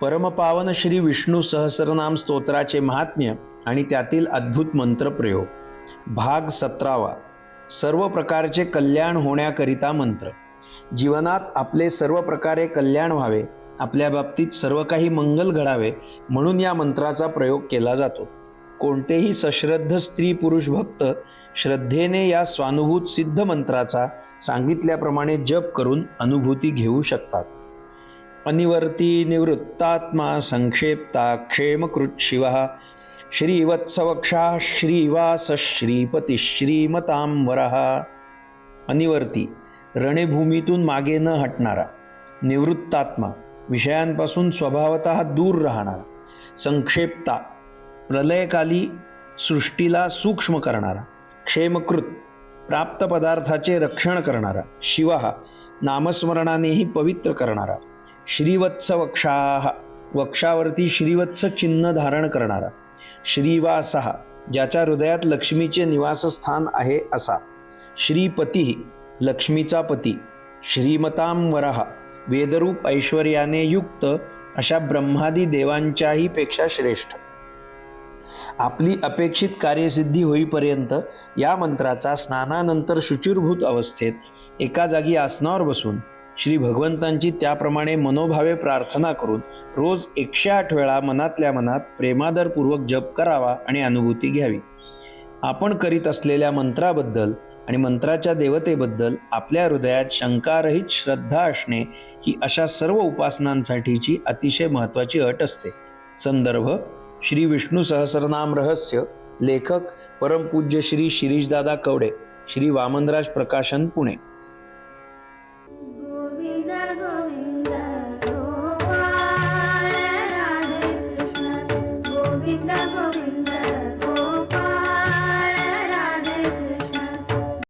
परमपावन श्री विष्णू सहस्रनाम स्तोत्राचे महात्म्य आणि त्यातील अद्भुत मंत्रप्रयोग भाग सतरावा. सर्व प्रकारचे कल्याण होण्याकरिता मंत्र. जीवनात आपले सर्व प्रकारे कल्याण व्हावे आपल्या बाबतीत सर्व काही मंगल घडावे म्हणून या मंत्राचा प्रयोग केला जातो. कोणतेही सश्रद्ध स्त्री पुरुष भक्त श्रद्धेने या स्वानुभूत सिद्ध मंत्राचा सांगितल्याप्रमाणे जप करून अनुभूती घेऊ शकतात. अनिवर्ती निवृत्तात्मा संक्षेप्ता क्षेमकृत शिव श्रीवत्सवक्षा श्रीवास श्रीपती श्रीमतांबरहा अनिवर्ती रणभूमीतून मागे न हटणारा निवृत्तात्मा विषयांपासून स्वभावत दूर राहणारा संक्षेपता प्रलयकाली सृष्टीला सूक्ष्म करणारा क्षेमकृत प्राप्त पदार्थाचे रक्षण करणारा शिव नामस्मरणानेही पवित्र करणारा श्रीवत्स वक्षाह वक्षावरती श्रीवत्स चिन्ह धारण करणारा श्रीवास ज्याच्या हृदयात लक्ष्मीचे निवासस्थान आहे असा श्रीपती लक्ष्मीचा पती श्रीमतांवरहा वेदरूप ऐश्वर्याने युक्त अशा ब्रह्मादी देवांच्याही पेक्षा श्रेष्ठ. आपली अपेक्षित कार्यसिद्धी होईपर्यंत या मंत्राचा स्नानानंतर शुचिरभूत अवस्थेत एका जागी आसनावर बसून श्री भगवंतांची त्याप्रमाणे मनोभावे प्रार्थना करून रोज एकशे आठ वेळा मनातल्या मनात प्रेमादरपूर्वक जप करावा आणि अनुभूती घ्यावी. आपण करीत असलेल्या मंत्राबद्दल आणि मंत्राच्या देवतेबद्दल आपल्या हृदयात शंकारहित श्रद्धा असणे ही अशा सर्व उपासनांसाठीची अतिशय महत्त्वाची अट असते. संदर्भ श्री विष्णू सहस्रनाम रहस्य लेखक परमपूज्य श्री शिरीषदादा कवडे श्री वामनराज प्रकाशन पुणे.